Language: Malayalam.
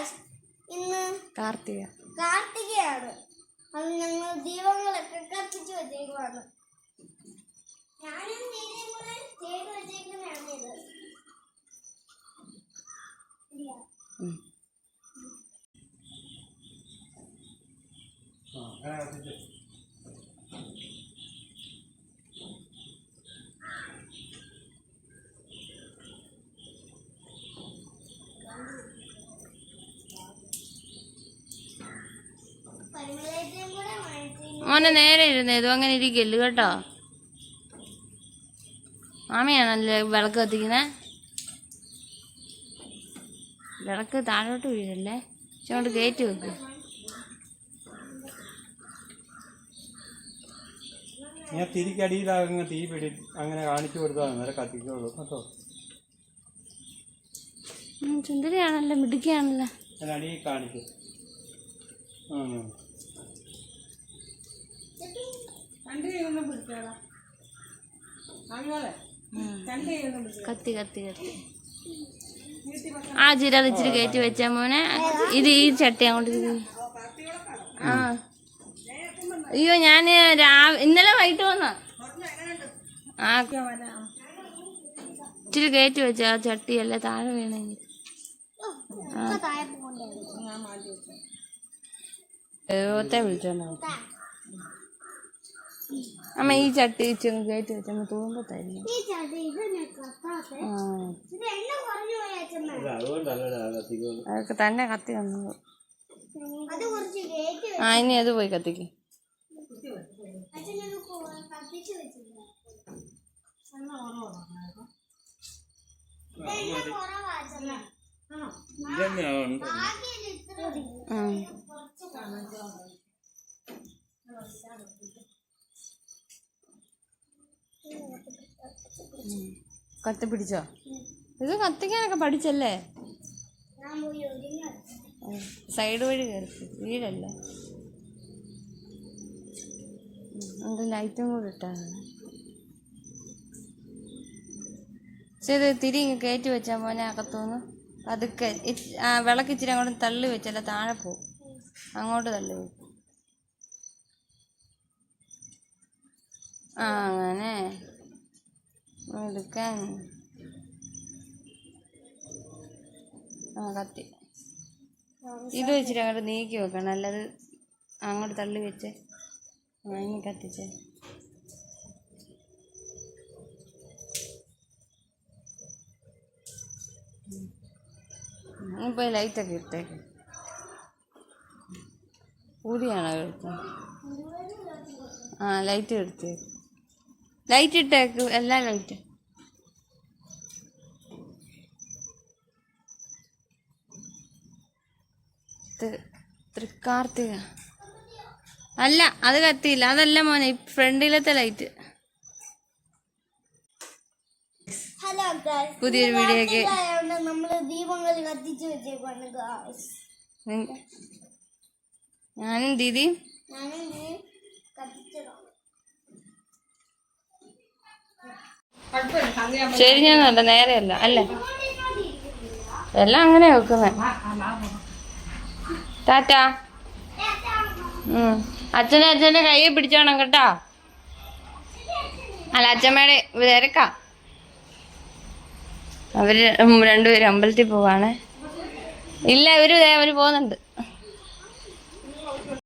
ഗായ്സ് ഇന്ന് കാർത്തിക. കാർത്തികയാണ്. അത് ഞങ്ങൾ ദീപങ്ങളൊക്കെ കത്തിച്ചു വെച്ചേക്കുവാണ്. ഞാനും ദീപയും കൂടെ ചെയ്ത് വെച്ചേക്കുന്നതാണ് ഇത്. ഇല്ല. മോനെ നേരെ ഇരുന്ന്. ഇതും അങ്ങനെ ഇരിക്കല്ല് കേട്ടോ. മാമിയാണല്ലേ വിളക്ക് കത്തിക്കുന്നേ? വിളക്ക് താഴോട്ട് വീഴല്ലേ? പക്ഷെ അങ്ങോട്ട് കയറ്റി വെക്ക്. ഞാൻ തിരിക്കടിയിലാകുന്ന തീ പിടി അങ്ങനെ കാണിച്ചു കൊടുത്താൽ അന്നേരം കത്തിക്കുള്ളൂ കേട്ടോ? കത്തി കത്തി കത്തി. ആ ചിര വെച്ചിട്ട് കയറ്റി വെച്ചാ മോനെ. ഇത് ഈ ചട്ടി അങ്ങോട്ട് ആ. അയ്യോ ഞാൻ രാവ് ഇന്നലെ വൈകിട്ട് വന്ന. ആ. ഇച്ചിരി കയറ്റി വെച്ച ആ ചട്ടിയല്ല താഴെ വീണെങ്കിൽ താഴെ പോകണ്ടായിരുന്നു ദൈവത്തെ വിളിച്ചോണ്ടാവും അമ്മ ഈ ചട്ടി ഇച്ചിരി കയറ്റി വെച്ചമ്മ തൂമ്പോ തരുന്നു ആ. അതൊക്കെ തന്നെ കത്തി വന്നു. അത് കുറച്ച് കയറ്റി ആ ഇനി അത് പോയി കത്തിക്ക്. അച്ഛനത് കത്തി പിടിച്ചോ? ഇത് കത്തിക്കാനൊക്കെ പഠിച്ചല്ലേ. സൈഡ് വഴി കയറി. വീടല്ല? അത് ലൈറ്റും കൂടെ ഇട്ടാണ് പക്ഷെ ഇത് തിരി ഇങ്ങ് കയറ്റി വെച്ചാൽ മോനെ അകത്തുനിന്ന്. പതുക്കെ ആ വിളക്ക് ഇച്ചിരി അങ്ങോട്ട് തള്ളി വെച്ചല്ല താഴെ പോവും. അങ്ങോട്ട് തള്ളി വെക്കും. ആ അങ്ങനെ. എടുക്കാൻ. ആ കത്തി. ഇത് വെച്ചിട്ട് അങ്ങോട്ട് നീക്കി വെക്കണം. അല്ലാതെ അങ്ങോട്ട് തള്ളി വെച്ച് വാങ്ങി കത്തിച്ച്. പോയി ലൈറ്റൊക്കെ ഇട്ടേക്ക് ഊതിയാണോ എടുത്തത്? ആ ലൈറ്റ് എടുത്തേക്ക് ലൈറ്റ് ഇട്ടേക്ക് എല്ലാം ലൈറ്റ് തൃക്കാർത്തിക. അല്ല അത് കത്തിയില്ല. അതല്ല മോനെ ഫ്രണ്ടിലത്തെ ലൈറ്റ് പുതിയൊരു ഗായ്സ് ഞാനും ദീദി. ഞാനും ഇത് കത്തിച്ചതാണ് ശരി ഞാനല്ല നേരെയല്ല. അല്ലേ? എല്ലാം അങ്ങനെ വെക്കുന്നേ. ടാറ്റാ. അച്ഛനെ അച്ഛന്റെ കൈ പിടിച്ചോണം കേട്ടോ. അല്ല അച്ഛമ്മയുടെ തിരക്കാ. അവർ രണ്ടുപേരും അമ്പലത്തിൽ പോവാണ്. ഇല്ല ഇവർ അവർ പോകുന്നുണ്ട്.